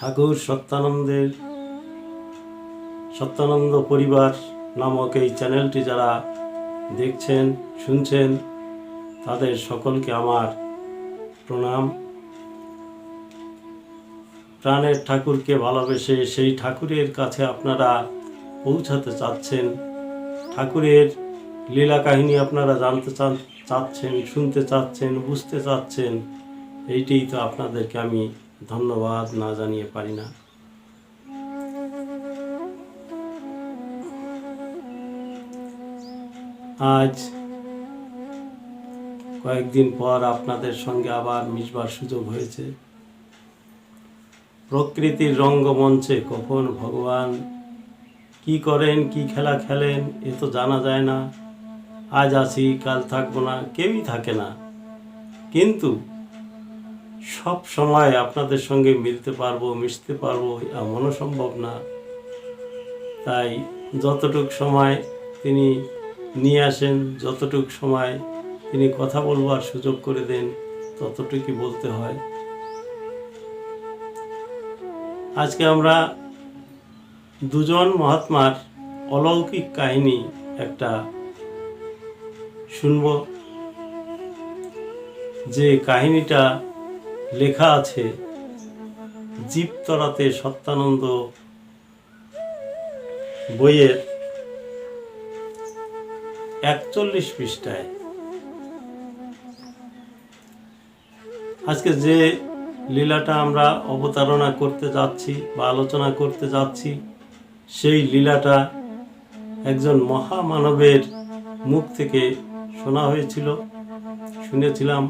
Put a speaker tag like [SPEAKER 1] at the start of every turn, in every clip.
[SPEAKER 1] ঠাকুর সত্যানন্দের সত্যানন্দ পরিবার নামক এই চ্যানেলটি যারা দেখছেন, শুনছেন, তাদের সকলকে আমার প্রণাম। প্রাণের ঠাকুরকে ভালোবেসে সেই ঠাকুরের কাছে আপনারা পৌঁছাতে চাচ্ছেন। ঠাকুরের লীলা কাহিনী আপনারা জানতে চান, চাচ্ছেন, শুনতে চাচ্ছেন, বুঝতে চাচ্ছেন, এইটাই তো আপনাদেরকে আমি ধন্যবাদ না জানিয়ে পারি না। আজ কয়েকদিন পর আপনাদের সঙ্গে আবার মিশবার সুযোগ হয়েছে। প্রকৃতির রঙ্গমঞ্চে কখন ভগবান কি করেন, কি খেলা খেলেন, এ তো জানা যায় না। আজ আছি, কাল থাকব না, কেউই থাকে না। কিন্তু সব সময় আপনাদের সঙ্গে মিলতে পারব, মিশতে পারব এমনও সম্ভব না। তাই যতটুক সময় তিনি নিয়ে আসেন, যতটুক সময় তিনি কথা বলবার সুযোগ করে দেন, ততটুকুই বলতে হয়। আজকে আমরা দুজন মহাত্মার অলৌকিক কাহিনী একটা শুনব। যে কাহিনীটা লেখা আছে জীবতরাতে সত্যানন্দ বইয়ের একচল্লিশ পৃষ্ঠায়। আজকে যে লীলাটা আমরা অবতারণা করতে যাচ্ছি বা আলোচনা করতে যাচ্ছি, সেই লীলাটা একজন মহামানবের মুখ থেকে শোনা হয়েছিল, শুনেছিলাম।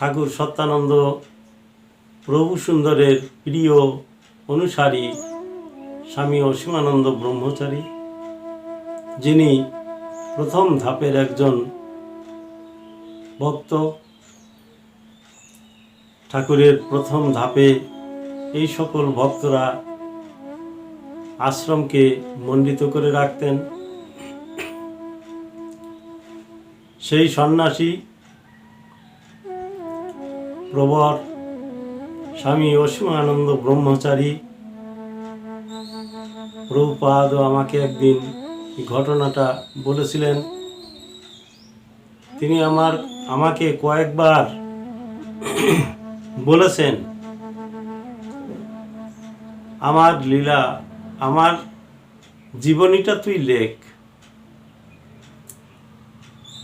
[SPEAKER 1] ঠাকুর সত্যানন্দ প্রভু সুন্দরের প্রিয় অনুসারী স্বামী অসীমানন্দ ব্রহ্মচারী, যিনি প্রথম ধাপের একজন ভক্ত, ঠাকুরের প্রথম ধাপে এই সকল ভক্তরা আশ্রমকে মণ্ডিত করে রাখতেন। সেই সন্ন্যাসী প্রবর স্বামী অসীমানন্দ ব্রহ্মচারী। প্রভুপাদ আমাকে একদিন ঘটনাটা বলেছিলেন। তিনি আমার, আমাকে কয়েকবার বলেছেন, আমার লীলা, আমার জীবনীটা তুই লেখ।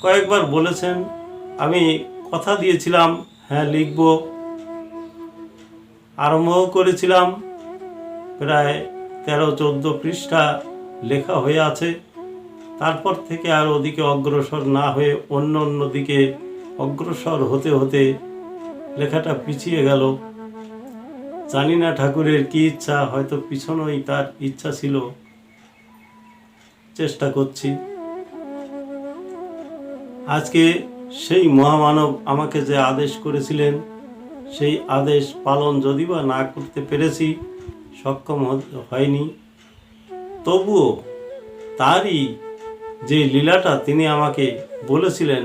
[SPEAKER 1] কয়েকবার বলেছেন, আমি কথা দিয়েছিলাম হ্যাঁ লিখব। আরম্ভ করেছিলাম। প্রায় তেরো, চোদ্দ পৃষ্ঠা লেখা হয়ে আছে। তারপর থেকে আর ওদিকে অগ্রসর না হয়ে অন্য অন্য দিকে অগ্রসর হতে হতে লেখাটা পিছিয়ে গেল। জানি না ঠাকুরের কি ইচ্ছা, হয়তো পিছনেই তার ইচ্ছা ছিল। চেষ্টা করছি। আজকে সেই মহামানব আমাকে যে আদেশ করেছিলেন, সেই আদেশ পালন যদি বা না করতে পেরেছি, সক্ষম হয়নি। তবুও তারই যে লীলাটা তিনি আমাকে বলেছিলেন,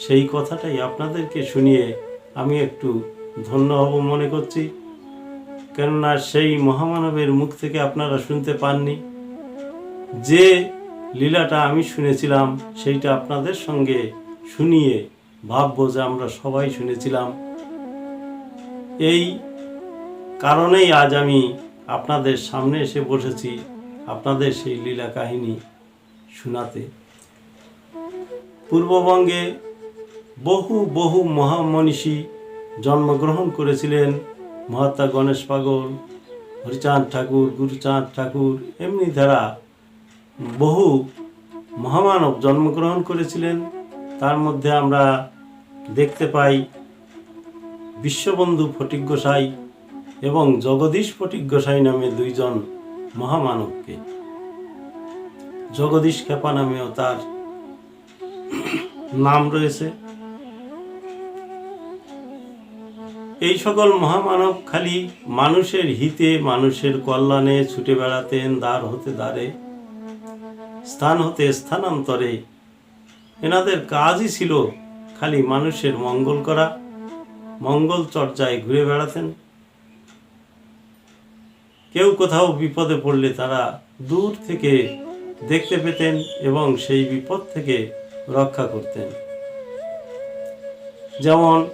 [SPEAKER 1] সেই কথাটাই আপনাদেরকে শুনিয়ে আমি একটু ধন্য হব মনে করছি। কেননা সেই মহামানবের মুখ থেকে আপনারা শুনতে পাননি। যে লীলাটা আমি শুনেছিলাম, সেইটা আপনাদের সঙ্গে শুনিয়ে ভাববো যে আমরা সবাই শুনেছিলাম। এই কারণেই আজ আমি আপনাদের সামনে এসে বসেছি আপনাদের সেই লীলা কাহিনী শোনাতে। পূর্ববঙ্গে বহু বহু মহামনীষী জন্মগ্রহণ করেছিলেন। মহাত্মা গণেশ পাগল, হরিচাঁদ ঠাকুর, গুরুচাঁদ ঠাকুর, এমনি ধারা বহু মহামানব জন্মগ্রহণ করেছিলেন। তার মধ্যে আমরা দেখতে পাই বিশ্ববন্ধু ফটিক গোসাই এবং জগদীশ ফটিক গোসাই নামে দুইজন মহামানবকে। জগদীশ খেপা নামেও তার নাম রয়েছে। এই সকল মহামানব খালি মানুষের হিতে, মানুষের কল্যাণে ছুটে বেড়াতেন, দ্বার হতে দ্বারে, স্থান হতে স্থানান্তরে এনাদের কাজই ছিল খালি মানুষের মঙ্গল করা, মঙ্গল চর্চায় ঘুরে বেড়াতেন। কেউ কোথাও বিপদে পড়লে তারা দূর থেকে দেখতে পেতেন এবং সেই বিপদ থেকে রক্ষা করতেন। যেমন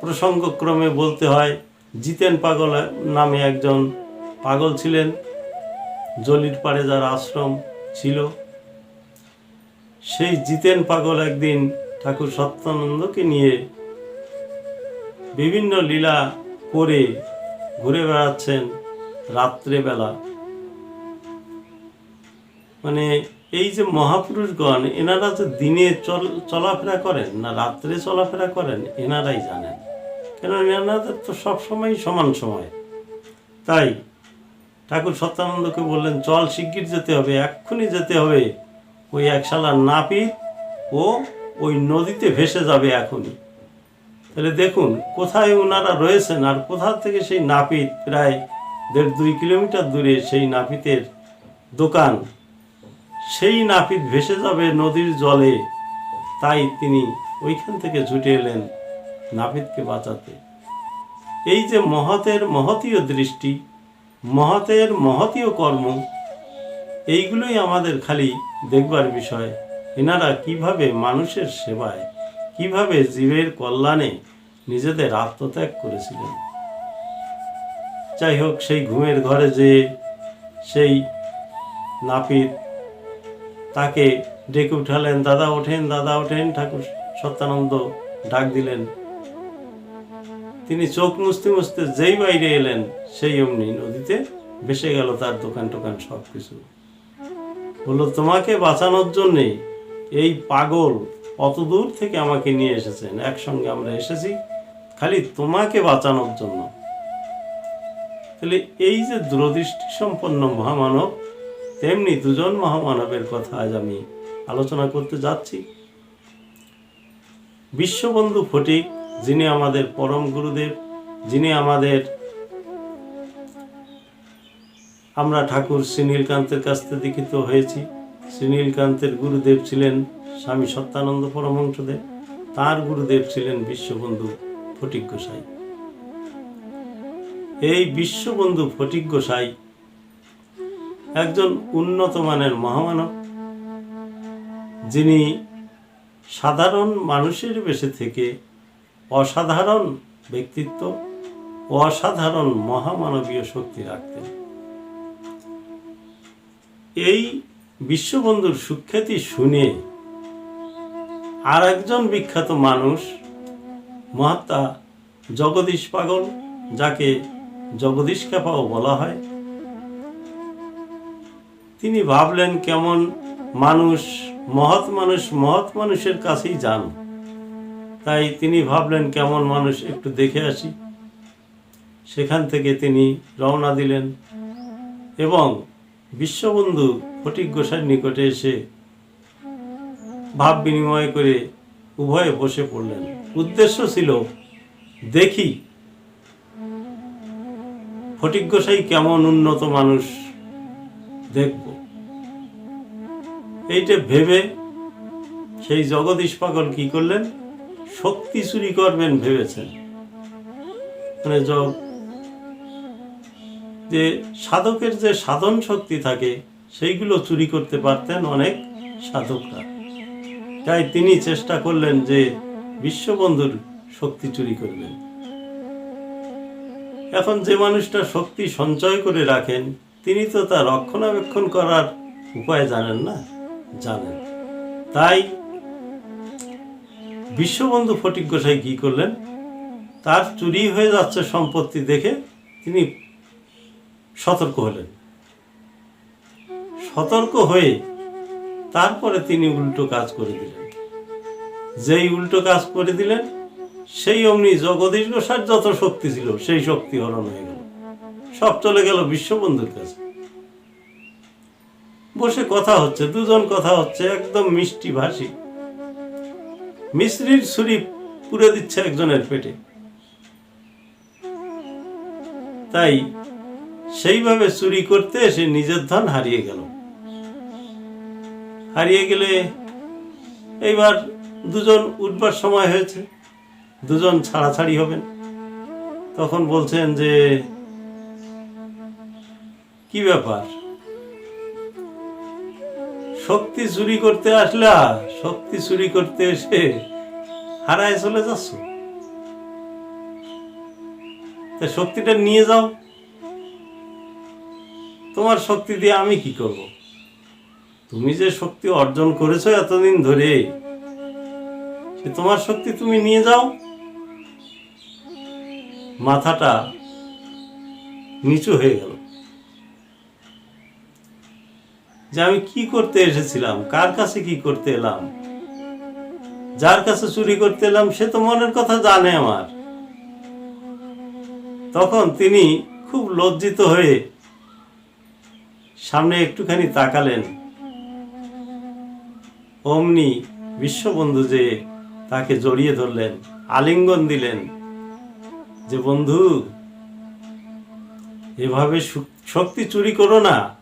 [SPEAKER 1] প্রসঙ্গক্রমে বলতে হয়, জিতেন পাগল নামে একজন পাগল ছিলেন, জলির পাড়ে যার আশ্রম ছিল। সেই জিতেন পাগল একদিন ঠাকুর সত্যানন্দকে নিয়ে বিভিন্ন লীলা করে ঘুরে বেড়াচ্ছেন রাত্রেবেলা। মানে এই যে মহাপুরুষগণ, এনারা যে দিনে চল, চলাফেরা করেন না রাত্রে চলাফেরা করেন, এনারাই জানেন। কেন এনাদের তো সবসময় সমান সময়। তাই ঠাকুর সত্যানন্দকে বললেন, চল শিগগির যেতে হবে, এক্ষুনি যেতে হবে। ওই একশালা নাপিত ও ওই নদীতে ভেসে যাবে এখনই। তাহলে দেখুন, কোথায় ওনারা রয়েছেন আর কোথা থেকে সেই নাপিত প্রায় দেড় দুই কিলোমিটার দূরে সেই নাপিতের দোকান। সেই নাপিত ভেসে যাবে নদীর জলে, তাই তিনি ওইখান থেকে ছুটে এলেন নাপিতকে বাঁচাতে। এই যে মহতের মহতীয় দৃষ্টি, মহতের মহতীয় কর্ম এইগুলোই আমাদের খালি দেখবার বিষয়। এনারা কীভাবে মানুষের সেবায়, কীভাবে জীবের কল্যাণে নিজেদের আত্মত্যাগ করেছিলেন। যাই হোক সেই ঘুমের ঘরে যে সেই নাপিত, তাকে ডেকে উঠালেন, দাদা, ওঠেন দাদা, ওঠেন। ঠাকুর সত্যানন্দ ডাক দিলেন। তিনি চোখ মুছতে মুছতে যেই বাইরে এলেন, সেই অমনি নদীতে ভেসে গেল তার দোকান টোকান সব কিছু বলল, তোমাকে বাঁচানোর জন্যে এই পাগল অত দূর থেকে আমাকে নিয়ে এসেছেন। একসঙ্গে আমরা এসেছি খালি তোমাকে বাঁচানোর জন্য। তাহলে এই যে দূরদৃষ্টি সম্পন্ন মহামানব, তেমনি দুজন মহামানবের কথা আজ আমি আলোচনা করতে যাচ্ছি। বিশ্ববন্ধু ফটিক, যিনি আমাদের পরম গুরুদেব, যিনি আমাদের আমরা ঠাকুর শ্রীনীলকান্তের কাছ থেকে দীক্ষিত হয়েছি। শ্রীনীলকান্তের গুরুদেব ছিলেন স্বামী সত্যানন্দ পরমহংসদেব। তার গুরুদেব ছিলেন বিশ্ববন্ধু ফটিক গোসাই এই বিশ্ববন্ধু ফটিক গোসাই একজন উন্নত মানের মহামানব, যিনি সাধারণ মানুষের বেশে থেকে অসাধারণ ব্যক্তিত্ব অসাধারণ মহামানবীয় শক্তি রাখতেন। এই বিশ্ববন্ধুর সুখ্যাতি শুনে আর একজন বিখ্যাত মানুষ, মহাত্মা জগদীশ পাগল, যাকে জগদীশ খ্যাপাও বলা হয়, তিনি ভাবলেন কেমন মানুষ মহৎ মানুষ মহৎ মানুষের কাছেই যান। তাই তিনি ভাবলেন কেমন মানুষ একটু দেখে আসি। সেখান থেকে তিনি রওনা দিলেন এবং বিশ্ববন্ধু ফটিক গোসাইয়ের নিকটে এসে ভাব বিনিময় করে উভয়ে বসে পড়লেন। উদ্দেশ্য ছিল, দেখি ফটিক গোসাই কেমন উন্নত মানুষ দেখব। এইটা ভেবে সেই জগদীশ পাগল কি করলেন? শক্তি চুরি করবেন ভেবেছেন। মানে যে সাধকের যে সাধন শক্তি থাকে, সেইগুলো চুরি করতে পারতেন অনেক সাধকরা। তাই তিনি চেষ্টা করলেন যে বিশ্ববন্ধুর শক্তি চুরি করবেন। এখন যে মানুষটা শক্তি সঞ্চয় করে রাখেন, তিনি তো তা রক্ষণাবেক্ষণ করার উপায় জানেন না? জানেন। তাই বিশ্ববন্ধু ফটিক গোসাই কি করলেন? তার চুরি হয়ে যাচ্ছে সম্পত্তি দেখে তিনি সতর্ক হলেন। সতর্ক হয়ে তারপরে তিনি উল্টো কাজ করে দিলেন। যেই উল্টো কাজ করে দিলেন, সেই অমনি জগদীশ গোসার যত শক্তি ছিল, সেই শক্তি হরণ হয়ে গেল। সব চলে গেল বিশ্ববন্ধুর কাছে। বসে কথা হচ্ছে, দুজন কথা হচ্ছে, একদম মিষ্টি ভাষী। মিশ্রির ছুরি পুরে দিচ্ছে একজনের পেটে। তাই সেইভাবে চুরি করতে সে নিজের ধন হারিয়ে গেল। হারিয়ে গেলে এইবার দুজন উঠবার সময় হয়েছে। দুজন ছাড়াছাড়ি হবেন। তখন বলছেন যে, কি ব্যাপার? শক্তি চুরি করতে আসলা শক্তি চুরি করতে এসে হারায় চলে যাচ্ছ? শক্তিটা নিয়ে যাও। তোমার শক্তি দিয়ে আমি কি করব? তুমি যে শক্তি অর্জন করেছ এতদিন ধরে, সে তোমার শক্তি তুমি নিয়ে যাও। মাথাটা নিচু হয়ে গেল। যে আমি কি করতে এসেছিলাম? কার কাছে কি করতে এলাম? যার কাছে চুরি করতে এলাম, সে তো মনের কথা জানে আমার। তখন তিনি খুব লজ্জিত হয়ে সামনে একটুখানি তাকালেন। অমনি বিশ্ববন্ধু যে তাকে জড়িয়ে ধরলেন, আলিঙ্গন দিলেন যে, বন্ধু, এভাবে শক্তি চুরি করো না।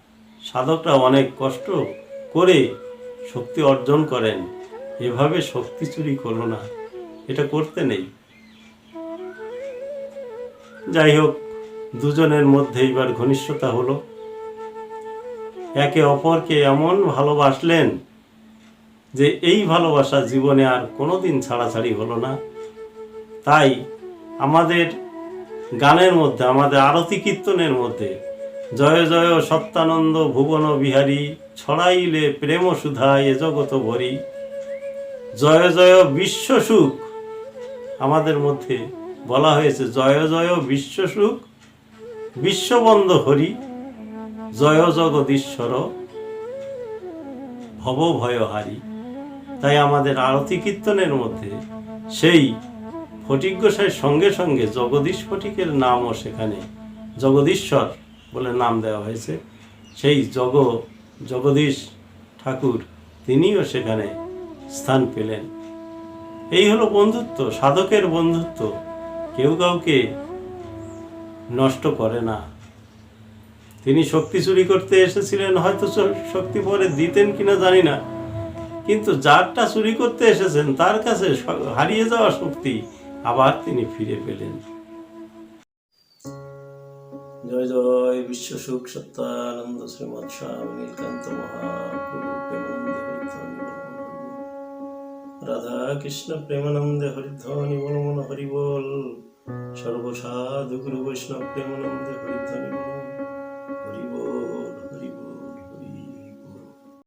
[SPEAKER 1] সাধকরা অনেক কষ্ট করে শক্তি অর্জন করেন। এভাবে শক্তি চুরি করো না। এটা করতে নেই। যাই হোক, দুজনের মধ্যে এবার ঘনিষ্ঠতা হলো। একে অপরকে এমন ভালোবাসলেন যে এই ভালোবাসা জীবনে আর কোনোদিন ছাড়াছাড়ি হলো না। তাই আমাদের গানের মধ্যে, আমাদের আরতি কীর্তনের মধ্যে জয় জয় সত্যানন্দ ভুবন বিহারী ছড়াইলে প্রেম সুধা এ জগত ভরি। জয় জয় বিশ্ব সুখ আমাদের মধ্যে বলা হয়েছে, জয় জয় বিশ্ব সুখ, বিশ্ববন্ধ হরি। জয় জগদীশ্বর, ভব ভয়হারী তাই আমাদের আরতি কীর্তনের মধ্যে সেই ফটিক গোসাইয়ের সঙ্গে সঙ্গে জগদীশ ফটিকের নামও সেখানে জগদীশ্বর বলে নাম দেওয়া হয়েছে। সেই জগ, জগদীশ ঠাকুর তিনিও সেখানে স্থান পেলেন। এই হলো বন্ধুত্ব, সাধকের বন্ধুত্ব। কেউ কাউকে নষ্ট করে না। তিনি শক্তি চুরি করতে এসেছিলেন, হয়তো শক্তি পরে দিতেন কিনা জানি না। কিন্তু যারটা চুরি করতে এসেছেন, তার কাছে হারিয়ে যাওয়া শক্তি আবার তিনি ফিরে পেলেন। জয় জয়, বিশ্ব সুখ সত্যানন্দ শ্রীমৎ নীলকান্ত রাধা কৃষ্ণ প্রেমানন্দে হরিধ্বনি বল, মন হরি বল। সর্বসাধু গুরু বৈষ্ণব প্রেমানন্দে হরিধ্বনি বল।